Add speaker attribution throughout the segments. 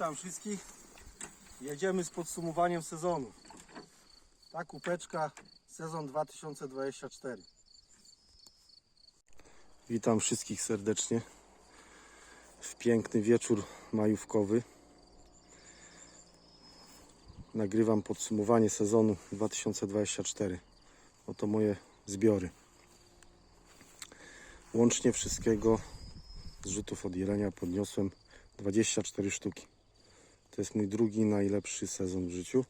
Speaker 1: Witam wszystkich. Jedziemy z podsumowaniem sezonu. Ta kupeczka sezon 2024. Witam wszystkich serdecznie w piękny wieczór majówkowy. Nagrywam podsumowanie sezonu 2024. Oto moje zbiory. Łącznie wszystkiego z rzutów od jelenia podniosłem 24 sztuki. To jest mój drugi najlepszy sezon w życiu.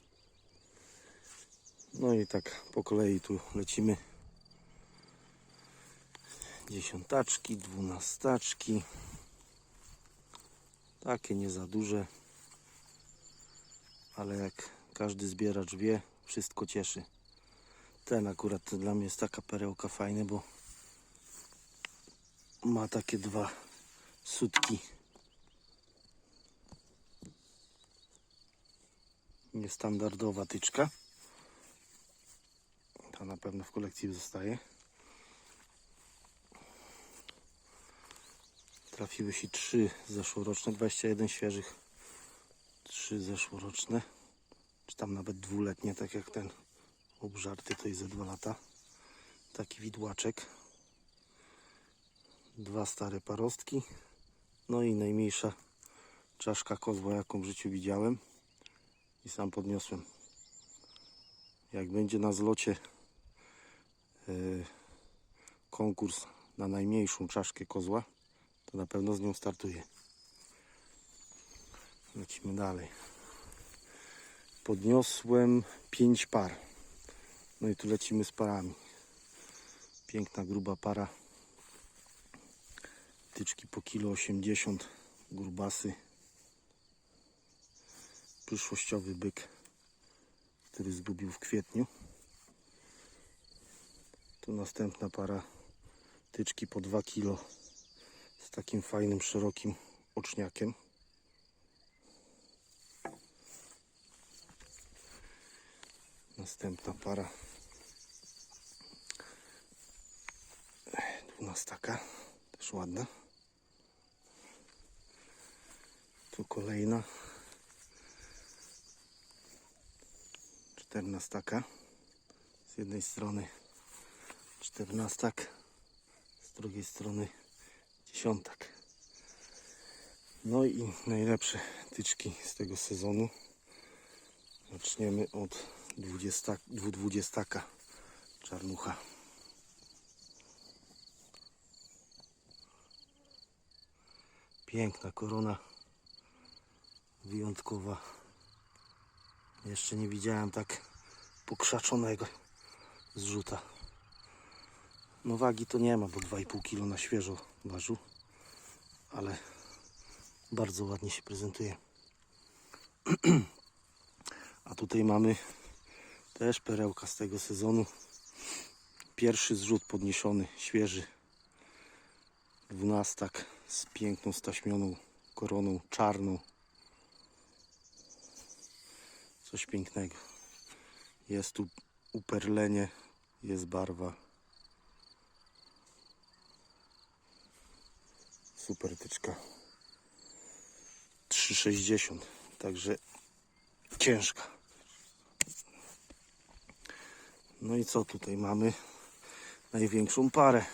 Speaker 1: No i tak po kolei tu lecimy. Dziesiątaczki, dwunastaczki. Takie nie za duże. Ale jak każdy zbieracz wie, wszystko cieszy. Ten akurat dla mnie jest taka perełka fajny, bo ma takie dwa sutki niestandardowa tyczka. Ta na pewno w kolekcji zostaje. Trafiły się trzy zeszłoroczne, 21 świeżych, trzy zeszłoroczne, czy tam nawet dwuletnie, tak jak ten obżarty, to jest ze dwa lata. Taki widłaczek. Dwa stare parostki. No i najmniejsza czaszka kozła, jaką w życiu widziałem i sam podniosłem. Jak będzie na zlocie e, konkurs na najmniejszą czaszkę kozła, to na pewno z nią startuję. Lecimy dalej. Podniosłem 5 par. No i tu lecimy z parami. Piękna, gruba para. Tyczki po kilo 80, grubasy przyszłościowy byk, który zgubił w kwietniu. Tu następna para tyczki po 2 kg z takim fajnym, szerokim oczniakiem. Następna para dwunastaka, też ładna. Tu kolejna czternastaka. Z jednej strony czternastak, z drugiej strony dziesiątak. No i najlepsze tyczki z tego sezonu. Zaczniemy od 20, dwudziestaka czarnucha. Piękna korona, wyjątkowa. Jeszcze nie widziałem tak pokrzaczonego zrzuta. No wagi to nie ma, bo 2,5 kg na świeżo ważył, ale bardzo ładnie się prezentuje. A tutaj mamy też perełka z tego sezonu. Pierwszy zrzut podniesiony, świeży. Dwunastak z piękną staśmioną koroną czarną. Coś pięknego. Jest tu uperlenie, jest barwa. Super tyczka. 3,60. Także ciężka. No i co tutaj mamy? Największą parę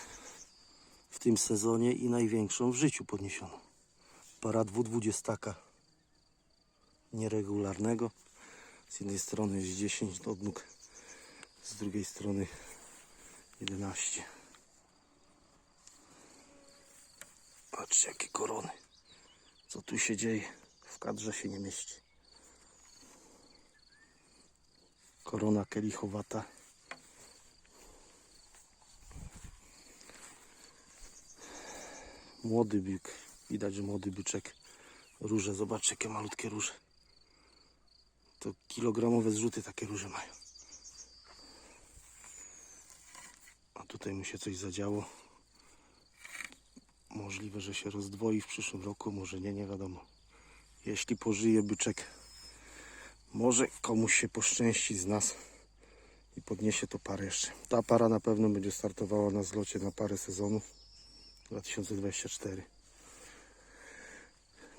Speaker 1: w tym sezonie i największą w życiu podniesioną. Para dwudwudziestaka nieregularnego. Z jednej strony jest 10 odnóg, z drugiej strony 11. Patrzcie jakie korony. Co tu się dzieje? W kadrze się nie mieści. Korona kielichowata. Młody byk. Widać, młody byczek. Róże, zobaczcie jakie malutkie róże. To kilogramowe zrzuty takie róże mają. A tutaj mu się coś zadziało. Możliwe, że się rozdwoi w przyszłym roku, może nie, nie wiadomo. Jeśli pożyje byczek, może komuś się poszczęści z nas i podniesie to parę jeszcze. Ta para na pewno będzie startowała na zlocie na parę sezonów 2024.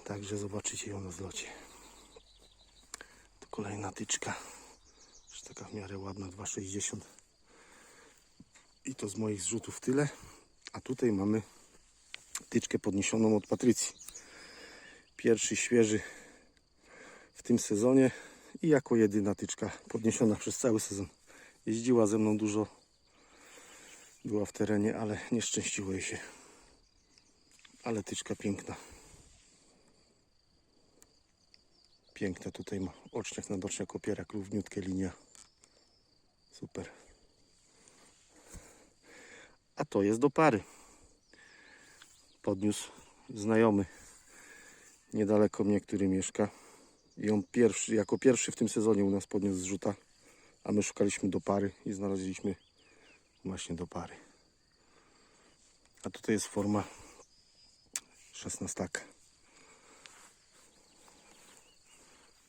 Speaker 1: Także zobaczycie ją na zlocie. Kolejna tyczka. Też taka w miarę ładna, 2,60. I to z moich zrzutów tyle. A tutaj mamy tyczkę podniesioną od Patrycji. Pierwszy świeży w tym sezonie i jako jedyna tyczka podniesiona przez cały sezon. Jeździła ze mną dużo, była w terenie, ale nie szczęściło jej się. Ale tyczka piękna. Piękne tutaj ma oczniak na doczniak opierak, równiutkie linia. Super. A to jest do pary. Podniósł znajomy niedaleko mnie, który mieszka. I on pierwszy, jako pierwszy w tym sezonie u nas podniósł zrzuta, a my szukaliśmy do pary i znaleźliśmy właśnie do pary. A tutaj jest forma 16.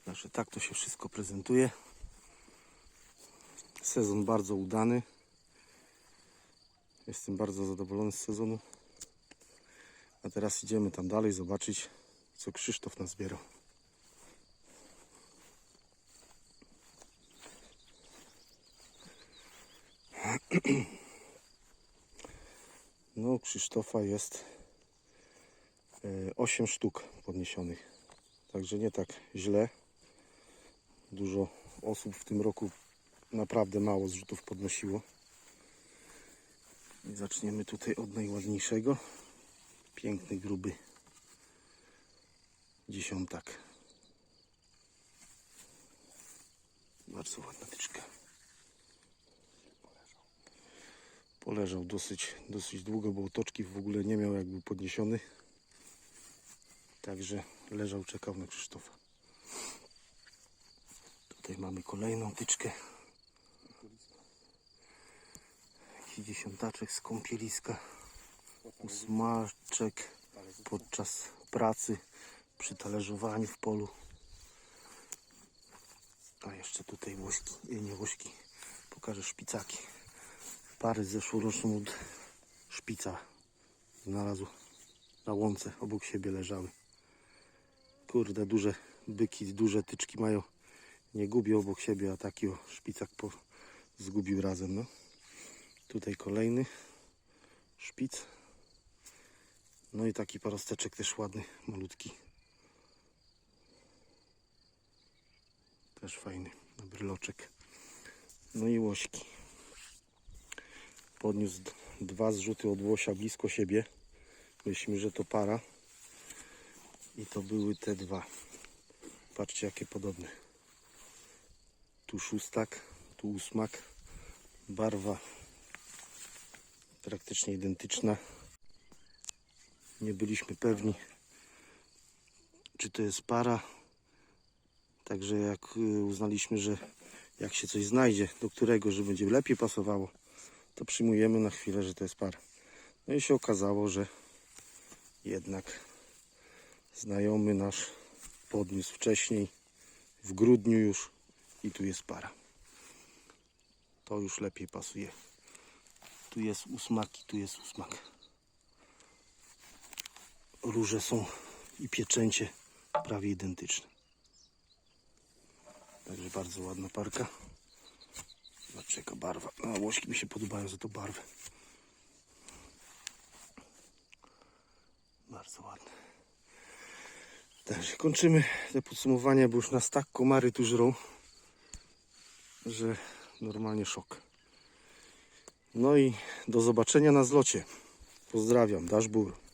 Speaker 1: Także tak to się wszystko prezentuje. Sezon bardzo udany. Jestem bardzo zadowolony z sezonu. A teraz idziemy tam dalej zobaczyć, co Krzysztof nazbierał. No, u Krzysztofa jest 8 sztuk podniesionych. Także nie tak źle. Dużo osób w tym roku naprawdę mało zrzutów podnosiło. I zaczniemy tutaj od najładniejszego. Piękny, gruby dziesiątak. Bardzo ładna tyczka. Poleżał dosyć, dosyć długo, bo otoczki w ogóle nie miał, jak był podniesiony. Także leżał, czekał na Krzysztofa. Tutaj mamy kolejną tyczkę. Jakiś dziesiątaczek z kąpieliska. Ósmaczek podczas pracy przy talerzowaniu w polu. A jeszcze tutaj łośki, nie, nie łośki, pokażę szpicaki. Pary zeszłoroczną od szpica znalazł na łące, obok siebie leżały. Kurde, duże byki, duże tyczki mają. Nie gubię obok siebie, a taki o szpicak po, zgubił razem. No. Tutaj kolejny szpic. No i taki parosteczek też ładny, malutki. Też fajny, bryloczek. No i łośki. Podniósł dwa zrzuty od łosia blisko siebie. Myślimy, że to para. I to były te dwa. Patrzcie jakie podobne. Tu szóstak, tu ósmak. Barwa praktycznie identyczna. Nie byliśmy pewni, czy to jest para. Także jak y, uznaliśmy, że jak się coś znajdzie, do którego, że będzie lepiej pasowało, to przyjmujemy na chwilę, że to jest para. No i się okazało, że jednak znajomy nasz podniósł wcześniej, w grudniu już i tu jest para. To już lepiej pasuje. Tu jest ósmak i tu jest ósmak. Róże są i pieczęcie prawie identyczne. Także bardzo ładna parka. Zobaczcie jaka barwa. A łośki mi się podobają za to barwę. Bardzo ładne. Także kończymy te podsumowania, bo już nas tak komary tu żrą, że normalnie szok. No i do zobaczenia na zlocie. Pozdrawiam, Daszbur.